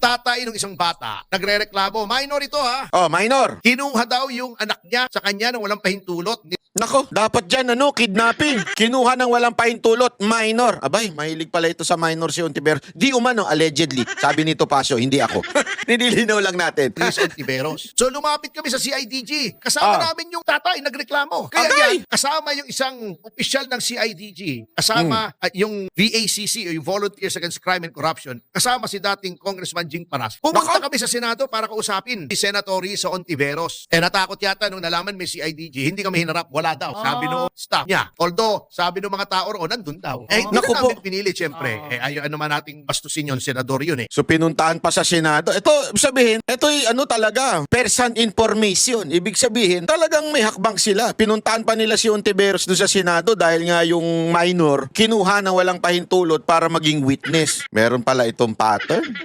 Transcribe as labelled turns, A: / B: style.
A: tatay ng isang bata, nagre-reklamo, minor ito ha,
B: Oh, minor.
A: kinuha daw yung anak niya sa kanya nang walang pahintulot.
B: Nako, dapat dyan ano, kidnapping. Kinuha ng walang pahintulot, minor. Abay, mahilig pala ito sa minor si Ontiveros. Di umano, allegedly. Sabi ni Topacio, hindi ako. Nililinaw lang natin.
A: Chris Ontiveros. So lumapit kami sa CIDG. Kasama
B: Ah.
A: namin yung tatay, nagreklamo. Kaya
B: Agay!
A: yan, kasama yung isang opisyal ng CIDG. Kasama at yung VACC o yung Volunteers Against Crime and Corruption. Kasama si dating Congressman Jing Paras. Pumunta
B: Nako!
A: kami sa Senado para kausapin si Senator Risa Ontiveros. Eh natakot yata nung nalaman may CIDG. Hindi kami hinarap. Wala daw. Sabi
B: Ah.
A: no staff niya. Although, sabi ng mga tao roon, nandun daw. Eh, hindi
B: Naku
A: na
B: po.
A: namin pinili, syempre. Eh, ayaw ano man nating bastusin yun, Senador yun eh.
B: So pinuntahan pa sa Senado. Ito, sabihin, ito ano talaga, person information. Ibig sabihin, talagang may hakbang sila. Pinuntahan pa nila si Ontiveros doon sa Senado dahil nga yung minor, kinuha ng walang pahintulot para maging witness. Meron pala itong pattern.